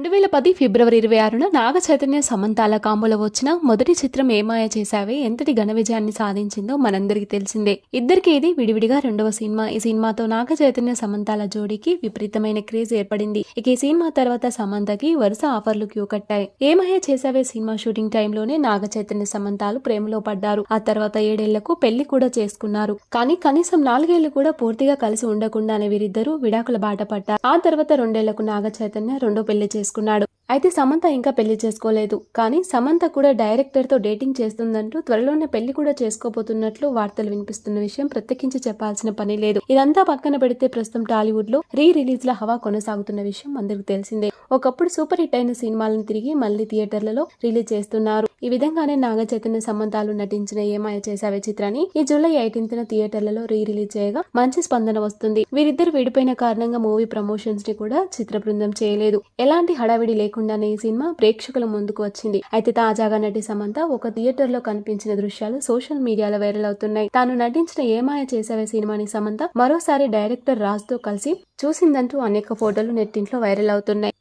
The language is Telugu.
రెండు వేల పది ఫిబ్రవరి ఇరవై ఆరున నాగ చైతన్య సమంతాల కాంబోలో వచ్చిన మొదటి చిత్రం ఏమాయ చేశావే ఎంతటి ఘన విజయాన్ని సాధించిందో మనందరికీ తెలిసిందే. ఇద్దరికి ఇది విడివిడిగా రెండవ సినిమా. ఈ సినిమాతో నాగ చైతన్య సమంతాల జోడీకి విపరీతమైన క్రేజ్ ఏర్పడింది. ఇక ఈ సినిమా తర్వాత సమంతకి వరుస ఆఫర్లు క్యూ కట్టాయి. ఏమాయ చేశావే సినిమా షూటింగ్ టైంలోనే నాగ చైతన్య సమంతాలు ప్రేమలో పడ్డారు. ఆ తర్వాత ఏడేళ్ళకు పెళ్ళి కూడా చేసుకున్నారు. కానీ కనీసం నాలుగేళ్ళు కూడా పూర్తిగా కలిసి ఉండకుండానే వీరిద్దరూ విడాకుల బాట పడ్డారు. ఆ తర్వాత రెండేళ్ళకు నాగ చైతన్య రెండో పెళ్ళి చేసుకున్నాడు. అయితే సమంత ఇంకా పెళ్ళి చేసుకోలేదు. కానీ సమంత కూడా డైరెక్టర్తో డేటింగ్ చేస్తుందంటూ త్వరలోనే పెళ్ళి కూడా చేసుకోబోతున్నట్లు వార్తలు వినిపిస్తున్న విషయం ప్రత్యేకించి చెప్పాల్సిన పని లేదు. ఇదంతా పక్కన పెడితే ప్రస్తుతం టాలీవుడ్లో రీ రిలీజ్ ల హవా కొనసాగుతున్న విషయం అందరికి తెలిసిందే. ఒకప్పుడు సూపర్ హిట్ అయిన సినిమాలను తిరిగి మళ్ళీ థియేటర్లలో రిలీజ్ చేస్తున్నారు. ఈ విధంగానే నాగ చైతన్య సంబంధాలు నటించిన ఏమాయ చేసావే చిత్రాన్ని ఈ జూలై ఎయిటీన్త్ థియేటర్లలో రీ రిలీజ్ చేయగా మంచి స్పందన వస్తుంది. వీరిద్దరు విడిపోయిన కారణంగా మూవీ ప్రమోషన్స్ని కూడా చిత్ర బృందం చేయలేదు. ఎలాంటి హడావిడి లేకుండానే ఈ సినిమా ప్రేక్షకుల ముందుకు వచ్చింది. అయితే తాజాగా నటి సమంత ఒక థియేటర్లో కనిపించిన దృశ్యాలు సోషల్ మీడియాలో వైరల్ అవుతున్నాయి. తాను నటించిన ఏమాయ చేసావే సినిమాని సమంత మరోసారి డైరెక్టర్ రాజ్తో కలిసి చూసిందంటూ అనేక ఫోటోలు నెట్టింట్లో వైరల్ అవుతున్నాయి.